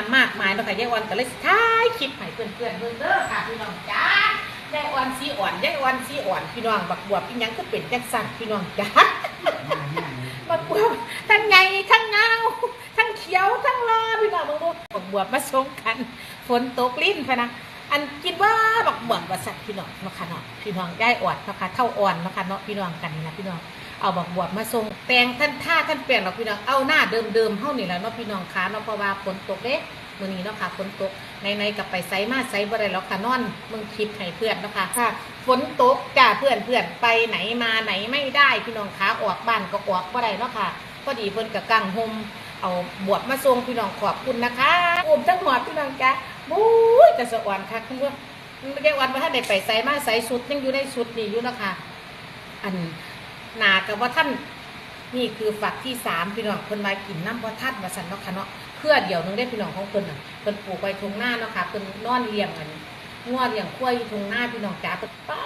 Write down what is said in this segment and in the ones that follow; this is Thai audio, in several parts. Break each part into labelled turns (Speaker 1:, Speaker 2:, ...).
Speaker 1: ามมากมายเนาะค่ะยายอ่อนก็เลยสิท้ายคลิปให้เพื่อนๆเบิ่งเด้อค่ะพี่น้องจ้ายายอ่อนสีอ่อนยายอ่อนสีอ่อนพี่น้องบักบวบอีหยังก็เป็นจังซั่นพี่น้องจ้าบักบวบทั้งไงทั้งเงาทั้งเขียวทั้งรอพี่น้องมึงดูบักบวบมาส่งกันฝนตกลิ้นพะนะอันคิดว่าบักบวบว่าสัตว์พี่น้องเนาะค่ะเนาะพี่น้องย่ายอ่อนเนาะค่ะเท่าอ่อนเนาะค่ะเนาะพี่น้องกันนี่นะพี่น้อง เอาบักบวบมาส่งแปลงท่านท่าท่านเปลี่ยนหรอกพี่น้องเอาหน้าเดิมๆเฮานี่แหละเนาะพี่น้องค่ะเนาะเพราะว่าฝนตกเด้มื้อนี้เนาะค่ะฝนตกในๆกับไปไสมาไสบ่ได้แล้วค่ะนอนมึงคลิปให้เพื่อนเนาะค่ะค่ะฝนตกจ้าเพื่อนเพื่อนไปไหนมาไหนไม่ได้พี่น้องขาออกบ้านก็ออกบ่ได้เนาะค่ะพอดีเพิ่นกับกังหมเอาบวบมาส่งพี่น้องขอบคุณนะคะอุ้มทั้งหมดพี่น้องจ้าบุ้ยจะสะอ่อนค่ะคุณผู้ไม่ได้วันว่าถ้าได้ไปใส่มาใส่สุดยังอยู่ในสุดนี่อยู่เนาะค่ะอัน หนากับว่าท่านนี่คือฝักที่สามพี่น้องเพิ่นมากินน้ำว่าท่านมาสันเนาะค่ะเนาะเพื่อเดี๋ยวนึงได้พี่น้องของเพิ่นน่ะเพิ่นปลูกไว้ทงหน้าเนาะค่ะเพิ่นนอนเลี้ยงอันงวดอย่างขั้วอยู่ตรงหน้าพี่น้องจ๋าเปิดป้า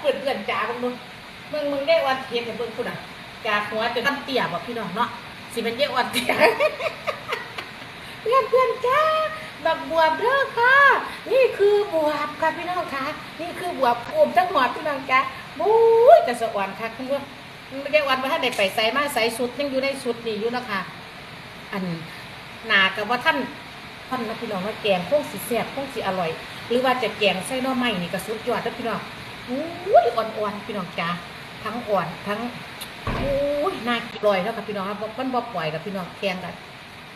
Speaker 1: เพื่อนเพื่อนจ๋าเบิ่งดูเบิ่งมึงได้วันเทียนกับเบิ่งคุณอะจากหัวจนตั้งเตี่ยบอกพี่น้องเนาะสิเป็นเยอะวันเตี่ยเพื่อนเพื่อนจ้าบักบวบเด้อค่ะ นี่คือบวบค่ะพี่น้องค่ะ นี่คือบวบอมทั้งหมดพี่น้องจ้าบุ้ยจะสะอ่อนค่ะคุณผู้ ไม่ได้วันว่าถ้าได้ไปใส่มาใส่สุดยังอยู่ในสุดนี่อยู่นะคะอันหนากับว่าท่านท่านนะพี่น้องว่าแกงพวกสีแซ่บพวกสีอร่อย หรือว่าจะแกงไส้นอไม้นี่ก็สุดยอดนะพี่น้องอู้ยอ่อนๆพี่น้องจ้าทั้งอ่อนทั้งอู้ยน่ากินอร่อยแล้วกับพี่น้องครับมันบ่ปล่อยกับพี่น้องแกงกัน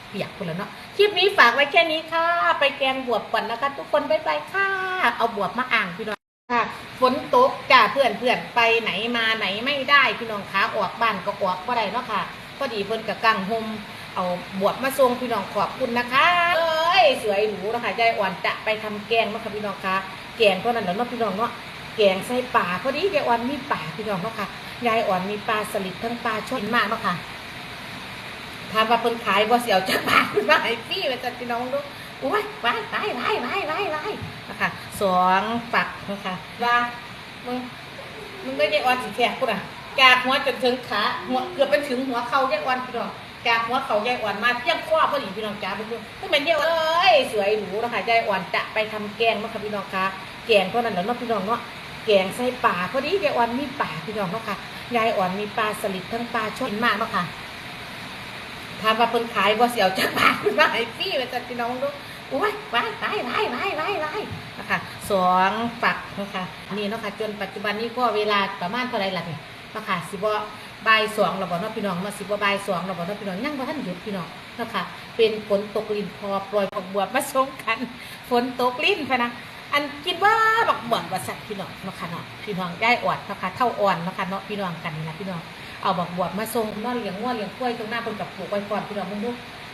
Speaker 1: เปียกคนละเนาะคลิปนี้ฝากไว้แค่นี้ค่ะ ไปแกงบวบก่อนนะคะ ทุกคนบ๊ายบายค่ะ เอาบวบมาอ่างพี่น้องค่ะ ฝนตกจ้าเพื่อนเพื่อนๆไปไหนมาไหนไม่ได้พี่น้องขาออกบ้านก็ออกก็ได้เนาะค่ะพอดีเพิ่นกับกังหมเอาบวบมาส่งพี่น้องขอบคุณนะคะเอ้ยสวยหรูนะคะยายอ่อนจะไปทำแกงนะคะพี่น้องคะแกงเท่านั้นแล้วเนาะพี่น้องเนาะแกงใส่ป่าพอดียายอ่อนมีป่าพี่น้องเนาะค่ะยายอ่อนมีปลาสลิดทั้งปลาช่อนมากเนาะค่ะถามว่าเพิ่นขายบ่เสียวจักบาทขึ้นมาให้ฟรีไปจัดพี่น้องดู อ้ยไว้ไว้ไว้ไว้ไว้ไว้นะคะสองฝักนะคะว่ามึงมึงได้ยายอ่อนสิแขกกูน่ะจากหัวจนถึงขาหัวเกือบไปถึงหัวเข่ายายอ่อนพี่น้องจากหัวเข่ายายอ่อนมาเพียงคว้าพอดีพี่น้องจ้าเพื่อนก็เป็นเยอะเลยสวยหรูนะคะยายอ่อนจะไปทำแกงนะคะพี่น้องคะแกงเท่านั้นแหล้วเนาะพี่น้องเนาะแกงใส่ป่าพอดียายอ่อนมีป่าพี่น้องเนาะค่ะยายอ่อนมีปลาสลิดทั้งปลาชนมากเนาะค่ะถามว่าเพิ่นขายบ่เสียวจักบาทขึ้นมาให้ฟรีไปจัดพี่น้องดู โอ้ยไว้ไว้ไว้ไว้ไว้ไว้นะคะสองฝักนะคะนี่เนาะค่ะจนปัจจุบันนี้ก็เวลาประมาณเท่าไหรล่ะเนี่เนะคะสิบ่บ่ายสองเราบอกเนาะพี่น้องมาสิบว่าบ่ายสองเราบอกเนาะพี่น้องยังบ่ทันหยุดพี่น้องนะคะเป็นฝนตกลิ้นพอปล่อยบักบวบมาส่งกันฝนตกลิ้นพะนะอันคิดว่าบักบวบว่าสัตว์พี่น้องเนาะค่ะเนาะพี่น้องย่ายอ่อนเนาะค่ะเท่าอ่อนเนาะค่ะเนาะพี่น้องกันนี่นะพี่น้องเอาบักบวบมาส่งนอนเลี้ยงวัวเลี้ยงกล้วยตรงหน้าเพิ่นกับปลูกไว้ก่อนพี่น้องมึงดู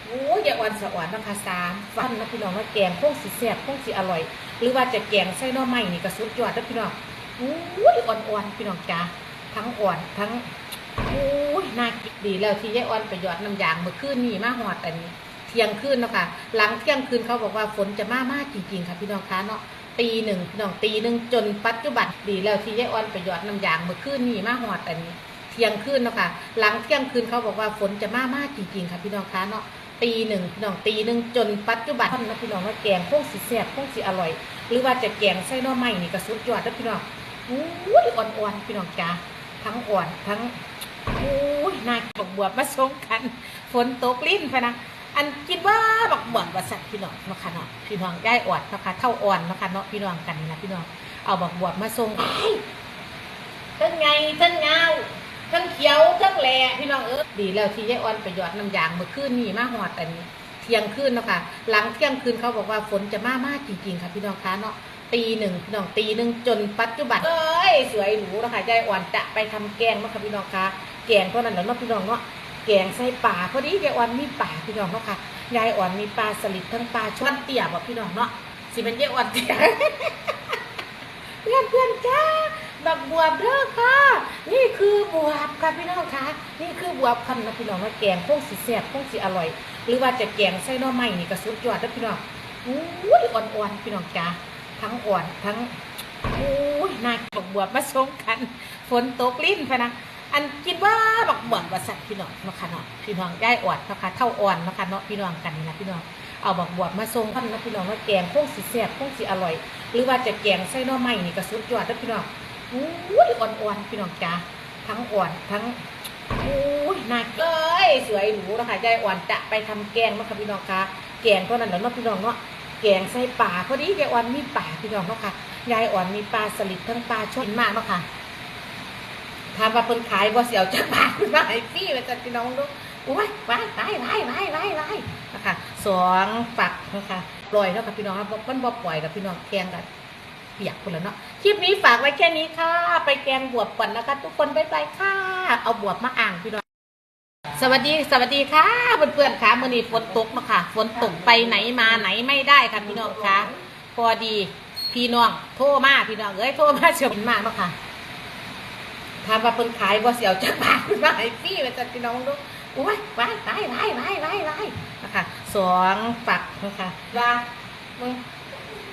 Speaker 1: โอ้ยยาอ่อนสะอ่อนนะคะสามฟันนะพี่น้องว่าแกงพวกสีแซ่บพวกสีอร่อย หรือว่าจะแกงไส้นอไม้นี่ก็สุดยอดเด้อพี่น้องโอ้ยอ่อนๆพี่น้องจ้าทั้งอ่อนทั้งโอ้ยน่ากินดีแล้วที่ยายอ่อนไปหยอดน้ำยางเมื่อคืนนี่มาหอดอันนี้เที่ยงคืนเนาะค่ะหลังเที่ยงคืนเขาบอกว่าฝนจะมากมากจริงๆค่ะพี่น้องคะเนาะตีหนึ่งพี่น้องตีหนึ่งจนปัจจุบันดีแล้วที่ยายอ่อนไปหยอดน้ำยางเมื่อคืนนี่มาหอดอันนี้เที่ยงคืนเนาะค่ะหลังเที่ยงคืนเขาบอกว่าฝนจะมากมากจริงๆค่ะพี่น้องคะเนาะ ตีหนึ่งพี่น้องตีหนึ่งจนปัจจุบันนะพี่น้องว่าแกงพวกสีแซ่บพวกสีอร่อย หรือว่าจะแกงไส้นอไม้นี่ก็สุดยอดนะพี่น้องโอ้ยอ่อนๆพี่น้องจ้าทั้งอ่อนทั้งโอ้ยนากินบักบวบมาส่งกันฝนตกลิ้นพะนะอันคิดว่าบักบวบว่าสัตว์พี่น้องนะค่ะเนาะพี่น้องย่ายอ่อนนะคะเท่าอ่อนนะคะเนาะพี่น้องกันนี่นะพี่น้องเอาบักบวบมาส่งทั้งไงทั้งเงา ทั้งเขียวทั้งแหล่พี่น้องเออดีแล้วที่ยายอ่อนไปหยอดน้ำยางเมื่อคืนนี่มาหอดอันนี้เที่ยงคืนเนาะค่ะหลังเที่ยงคืนเขาบอกว่าฝนจะมามากจริงๆค่ะพี่น้องคะเนาะตีหนึ่งพี่น้องตีหนึ่งจนปัจจุบันเอ้ยสวยหรูนะคะยายอ่อนจะไปทำแกงเนาะค่ะพี่น้องคะแกงเท่านั้นแหล้วเนาะพี่น้องเนาะแกงใส่ป่าพอดียายอ่อนมีป่าพี่น้องเนาะค่ะยายอ่อนมีปลาสลิดทั้งปลาช่อนเตี่ยบอกพี่น้องเนาะสิเป็นยายอ่อนเตี่ยเพื่อนเพื่อนจ้า บักบวบเด้อค่ะ นี่คือบวบค่ะพี่น้องคะนี่คือบวบคำนะพี่น้องว่าแกงพวกสีแซ่บพวกสีอร่อย หรือว่าจะแกงไส้นอไม้นี่ก็สุดยอดนะพี่น้องโอ้ยอ่อนๆพี่น้องจ้าทั้งอ่อนทั้งโอ้ยน่าบักบวบมาส่งกันฝนตกลิ้นพะนะอันคิดว่าบักบวบว่าสัตว์พี่น้องนะคะเนาะพี่น้องย่ายอ่อนนะคะเท่าอ่อนนะคะเนาะพี่น้องกันนี่นะพี่น้องเอาบักบวบมาส่งท่านนะพี่น้องว่าแกงคงสิแซ่บคงสิอร่อย หรือว่าจะแกงไส้นอไม้นี่ก็สุดยอดนะพี่น้อง อุ้ยอ่อนๆพี่น้องจ้าทั้งอ่อนทั้งอุ้ยน่ากินเลยสวยหรูนะคะยายอ่อนจะไปทำแกงนะคะพี่น้องคะแกงเท่านั้นแหล้วเนาะพี่น้องเนาะแกงใส่ปลาพอดียายอ่อนมีปลาพี่น้องเนาะค่ะยายอ่อนมีปลาสลิดทั้งปลาช่อนมากเนาะค่ะถามว่าเพิ่นขายบ่เสียวจักบาทเพิ่นว่าให้ฟรีว่าจังพี่น้องดูโอ้ยไปไปไปไปไปไปนะคะสองฝักนะคะปล่อยแล้วกับพี่น้องครับมันบ่ปล่อยกับพี่น้องแกงกัน เปียกคนละเนาะคลิปนี้ฝากไว้แค่นี้ค่ะ ไปแกงบวบก่อนนะคะ ทุกคนบ๊ายบายค่ะ เอาบวบมาอ่างพี่น้องสวัสดีสวัสดีค่ะเพื่อนๆค่ะมื้อนี้ฝนตกมาค่ะฝนตกไปไหนมาไหนไม่ได้ค่ะพี่น้องค่ะพอดีพี่น้องโทรมาพี่น้องเอ้ยโทรมาเสียมากเนาะค่ะถามว่าเพิ่นขายบ่เสียวจักบาทเพิ่นว่าให้ฟรีว่าจังพี่น้องดูโอ้ยไปไปไปไปไปไปนะคะสองฝักนะคะว่ามึง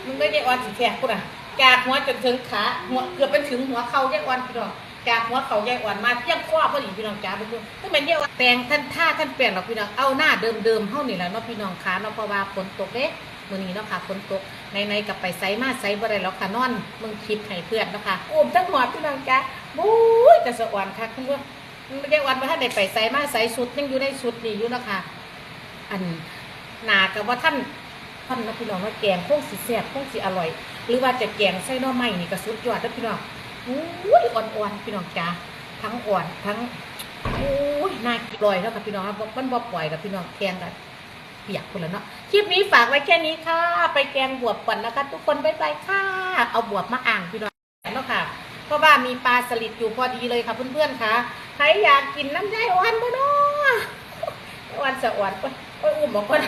Speaker 1: มึงได้ยายอ่อนสิแขกกูน่ะ จากหัวจนถึงขาหัวเกือบไปถึงหัวเข่ายายอ่อนพี่น้องจากหัวเข่ายายอ่อนมาเพียงข้อพอดีพี่น้องจ้าพิ่นถ้าเป็นยายอ่อนแต่งท่านท่าท่านเปลี่ยนหรอกพี่น้องเอาหน้าเดิมๆเฮานี่แหละเนาะพี่น้องขาเนาะเพราะว่าฝนตกเด้มื้อนี้เนาะค่ะฝนตกในๆกับไปไสมาไสบ่ได้หรอกค่ะนอนมึงคลิปให้เพื่อนเนาะค่ะอุ้มทั้งหมดพี่น้องจ้าบุ้ยแต่สะอ่อนค่ะคุณว่าไม่ได้วันว่าท่านได้ไปใส่มาใส่สุดยังอยู่ในสุดนี่อยู่นะคะอันหนากับว่าท่าน ท่านนะพี่น้องว่าแกงคงสิแซ่บคงสิอร่อย หรือว่าจะแกงไส้หน่อไม้นี่ก็สุดยอดนะพี่น้องอุ้ยอ่อนๆพี่น้องจ้าทั้งอ่อนทั้งอุ้ยน่ากินปล่อยแล้วค่ะพี่น้องครับมันบ่ปล่อยกับพี่น้องแกงกันเปียกคนละเนาะคลิปนี้ฝากไว้แค่นี้ค่ะ ไปแกงบวบก่อนนะคะทุกคนบ๊ายบายค่ะ เอาบวบมาอ่างพี่น้องเนาะค่ะเพราะว่ามีปลาสลิดอยู่พอดีเลยค่ะเพื่อนๆค่ะใครอยากกินน้ำยายอ่อนบ่เนาะอ่อนสะอ่อนอ้อยอุ้มบอกก่อน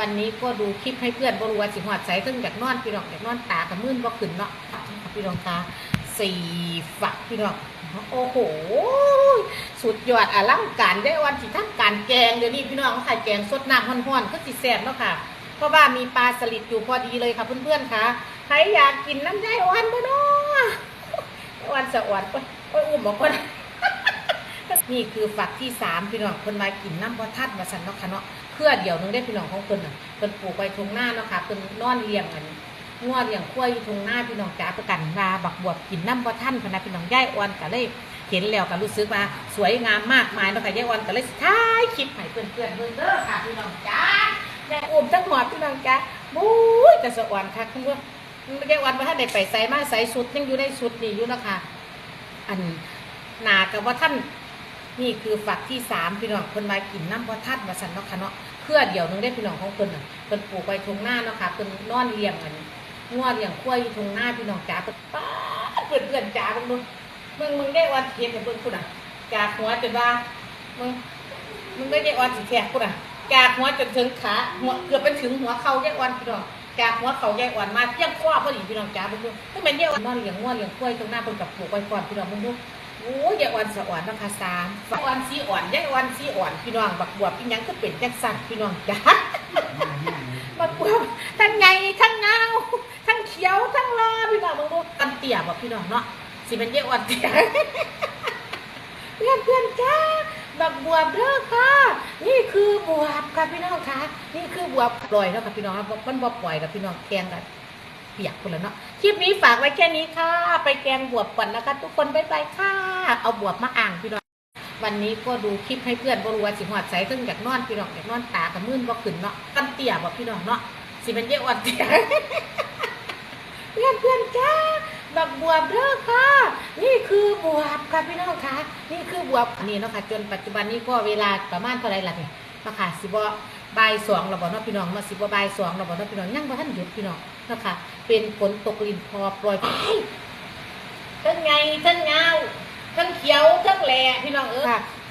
Speaker 1: วันนี้ก็ดูคลิปให้เพื่อนบรัวาสิหอดใสซึ่งอยากนอนพี่น้องอยากนอนตากับมื่นบ่ขึ้นเนาะพี่น้องค่ะสี่ฝักพี่น้องโอ้โห สุดยอดอลังการได้วันสิทั้งการแกงเดี๋ยวนี้พี่น้องเขาขายแกงสดน้ำห้อนๆก็สิแซ่บเนาะค่ะ เพราะว่ามีปลาสลิดอยู่พอดีเลยค่ะเพื่อนๆค่ะใครอยากกินน้ำยายอ่อนบ่เนาะอ่อนสะอ่อนโอ้ยอุ้มบอกก่อนนี่คือฝักที่สามพี่น้องคนมากินน้ำพระทัดมาสันเนาะค่ะเนาะ เพื่อเดี๋ยวนึงได้พี่น้องของเพิ่นน่ะเพิ่นปลูกไว้ทงหน้าเนาะค่ะเพิ่นนอนเลี้ยงอันงัวเลี้ยงควายอยู่ทงหน้าพี่น้องจ๋าประกันว่าบักบวบกินน้ำพระท่านพนะพี่น้องย่ายอ่อนก็เลยเห็นแล้วก็รู้สึกว่าสวยงามมากมายเนาะค่ะย่ายอ่อนก็เลยท้ายคลิปให้เพื่อนๆเบิ่งเด้อค่ะพี่น้องจ๋ายายอุ้มทั้งหมดพี่น้องจ๋าบุ้ยแต่สะอ่อนค่ะคุณว่าย่ายอ่อนว่าท่านได้ไปใส่มาใส่สุดยังอยู่ในสุดนี่อยู่นะคะอันหนากับว่าท่านนี่คือฝักที่สามพี่น้องคนมากินน้ำพระทัดมาสันเนาะค่ะเนาะ เพื่อเดี๋ยวนึงได้พี่น้องของเพิ่นน่ะเพิ่นปลูกไว้ทงหน้าเนาะค่ะเพิ่นนอนเลี้ยงอันงัวเลี้ยงควายอยู่ทงหน้าพี่น้องจ๋าเพิ่นป้าเพื่อนเพื่อนจ๋าเพิ่นมึงมึงมึงได้วันเทียนกับเพิ่นคุณอะจากหัวจนว่ามึงมึงได้ได้วันสิแขกคุณอะจากหัวจนถึงขาหัวเกือบไปถึงหัวเข่ายายอ่อนพี่น้องจากหัวเข่ายายอ่อนมาเพียงข้อพอดีพี่น้องจ๋าเพิ่นดูถ้าเป็นเดียวนอนเลี้ยงงัวเลี้ยงควายตรงหน้าเพิ่นกับปลูกไว้ก่อนพี่น้องมึงดู โอ้ยายอ่อนสะอ่อนนะคะสามอ่อนสีอ่อนยายอ่อนสีอ่อนพี่น้องบักบวบพี่ยังก็เป็นจังสันพี่น้องจ้าบักบวบทั้งไงทั้งเงาทั้งเขียวทั้งรอพี่น้องมึงดูกันเตี่ยบ่พี่น้องเนาะสิเป็นยายอ่อนเตี่ยเพื่อนเพื่อนจ้าบักบวบเด้อค่ะ นี่คือบวบค่ะพี่น้องค่ะ นี่คือบวบปล่อยแล้วค่ะพี่น้องมันบ่ปล่อยกับพี่น้องแกงกัน ปียกคนละเนาะคลิปนี้ฝากไว้แค่นี้ค่ะ ไปแกงบวบก่อนนะคะ ทุกคนบ๊ายบายค่ะ เอาบวบมาอ่างพี่น้องวันนี้ก็ดูคลิปให้เพื่อนบรัวสิหอดใสซึ่งอยากนอนพี่น้องอยากนอนตากับมื่นบ่ขึ้นเนาะกันเตี่ยบ่พี่น้องเนาะสิเป็นเยอะอ่อนเตี่ยเพื่อนเพื่อนจ้าบักบวบเด้อค่ะ นี่คือบวบค่ะพี่น้องค่ะนี่คือบวบนี่เนาะค่ะจนปัจจุบันนี้ก็เวลาประมาณเท่าไหรล่ะเนี่ยเนาค่ะสิบ่ บ่ายสองเราบอกเนาะพี่น้องมาสิบ่าบ่ายสองเราบอกเนาะพี่น้องยังบ่ทันหยุดพี่น้องนะคะเป็นฝนตกลินพอโปรยทั้งไงทั้งเงาทั้งเขียวทั้งแหล่พี่น้องเออ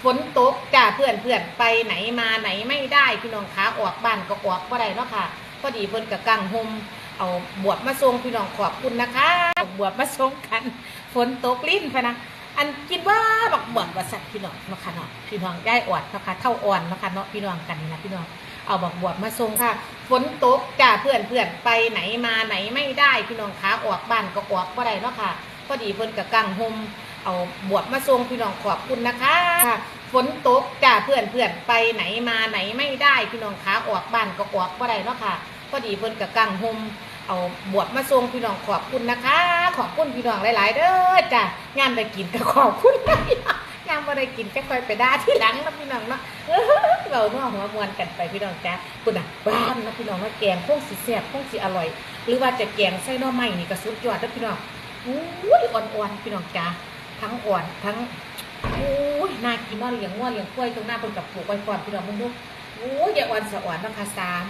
Speaker 1: ฝนตกจ้าเพื่อนเพื่อนไปไหนมาไหนไม่ได้พี่น้องขาออกบ้านก็ออกก็ได้เนาะค่ะพอดีเพิ่นกับกังหมเอาบวบมาส่งพี่น้องขอบคุณนะคะบวบมาส่งกันฝนตกลิ้นพะนะอันคิดว่าบักบวบว่าสัตว์พี่น้องเนาะค่ะเนาะพี่น้องย่ายอดเนาะค่ะเท่าอ่อนเนาะค่ะเนาะพี่น้องกันนะพี่น้อง เอาบักบวบมาส่งค่ะ ฝนตกจ้าเพื่อนเพื่อนไปไหนมาไหนไม่ได้พี่น้องขาออกบ้านก็ออกก็ได้เนาะค่ะ พอดีเพิ่นกับกังหมเอาบวบมาส่งพี่น้องขอบคุณนะคะค่ะฝนตกจ้าเพื่อนเพื่อนไปไหนมาไหนไม่ได้พี่น้องขาออกบ้านก็ออกบ่ได้เนาะค่ะ พอดีเพิ่นกับกังหมเอาบวบมาส่งพี่น้องขอบคุณนะคะ ขอบคุณพี่น้องหลาย ๆ เด้อจ้างานได้กินก็ขอบคุณนะ พี่น้องบ่ได้กินก็ค่อยไปด่าที่หลังนะพี่น้องเนาะเราเนาะหัวมวนกันไปพี่น้องจ้าคุณอะบ้านนะพี่น้องว่าแกงคงสิแซ่บคงสิอร่อย หรือว่าจะแกงใส่หน่อไม้นี่ก็สุดยอดเด้อพี่น้องอู้ยอ่อนๆพี่น้องจ้าทั้งอ่อนทั้งโอ้ยน่ากินเนาะเลี้ยงวัวเลี้ยงกล้วยตรงหน้าเพิ่นกับปลูกไว้ก่อนพี่น้องมึงดูโอ้ยอย่าอ่อนสะอ่อนนะคะสาม